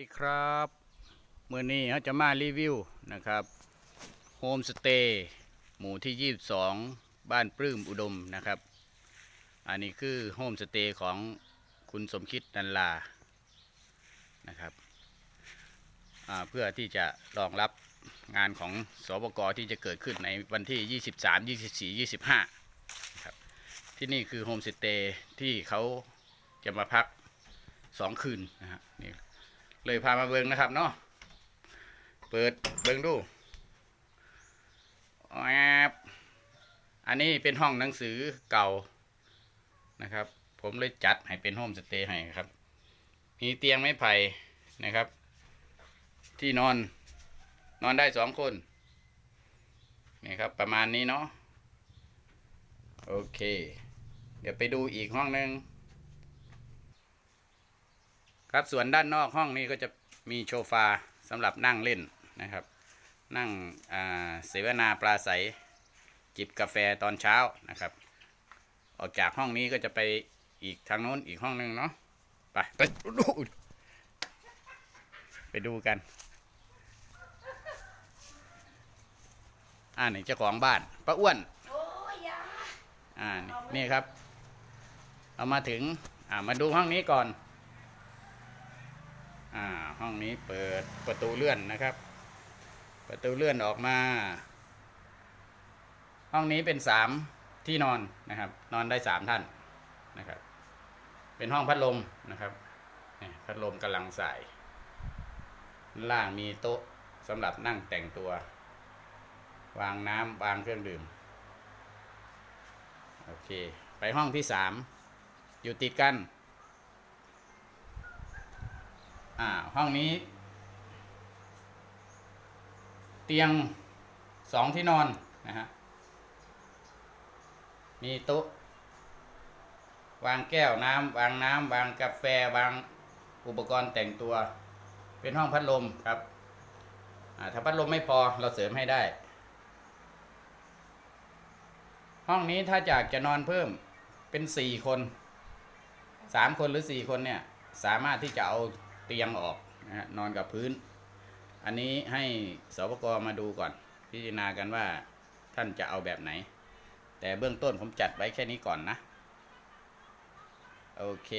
ดีครับเมื่อนี้เราจะมารีวิวนะครับโฮมสเตย์หมู่ที่ 22 บ้านปลื้มอุดมนะครับ อันนี้คือโฮมสเตย์ของคุณสมคิดนันลานะครับเพื่อที่จะรองรับงานของสบกที่จะเกิดขึ้นในวันที่ 23 24 25ครับที่นี่คือโฮมสเตย์ที่เขาจะมาพักสองคืนนะฮะนี่ เลยพามาเบิงนะครับเนาะเปิดเบิงดูแอบอันนี้เป็นห้องหนังสือเก่านะครับ ผมเลยจัดให้เป็นโฮมสเตย์ให้ครับ มีเตียงไม้ไผ่นะครับ ที่นอนนอนได้สองคนนี่ครับ ประมาณนี้เนาะโอเค เดี๋ยวไปดูอีกห้องหนึ่ง ครับส่วนด้านนอกห้องนี้ก็จะมีโชฟาสำหรับนั่งเล่นนะครับ นั่งเสวนาปลาใสจิบกาแฟตอนเช้านะครับ ออกจากห้องนี้ก็จะไปอีกทางโน้นอีกห้องหนึ่งเนาะไปไปดูไปดูกัน อ่านี่เจ้าของบ้านป้าอ้วนอ่านี่นี่ครับ เอามาถึงอ่ามาดูห้องนี้ก่อน อ่าห้องนี้เปิดประตูเลื่อนนะครับ ประตูเลื่อนออกมา ห้องนี้เป็นสามที่นอนนะครับ นอนได้สามท่านนะครับ เป็นห้องพัดลมนะครับพัดลมกำลังใส่ล่างมีโต๊ะสำหรับนั่งแต่งตัว วางน้ำวางเครื่องดื่มโอเค ไปห้องที่สามอยู่ติดกัน อ่าห้องนี้ เตียงสองที่นอนนะฮะมีโต๊ะวางแก้วน้ำวางน้ำวางกาแฟวางอุปกรณ์แต่งตัว เป็นห้องพัดลมครับถ้าพัดลมไม่พอเราเสริมให้ได้ ห้องนี้ถ้าอยากจะนอนเพิ่มเป็นสี่คนสามคนหรือสี่คนเนี่ย สามารถที่จะเอา เตียงออกนะฮะนอนกับพื้น อันนี้ให้สปกมาดูก่อน พิจารณากันว่าท่านจะเอาแบบไหน แต่เบื้องต้นผมจัดไว้แค่นี้ก่อนนะ โอเค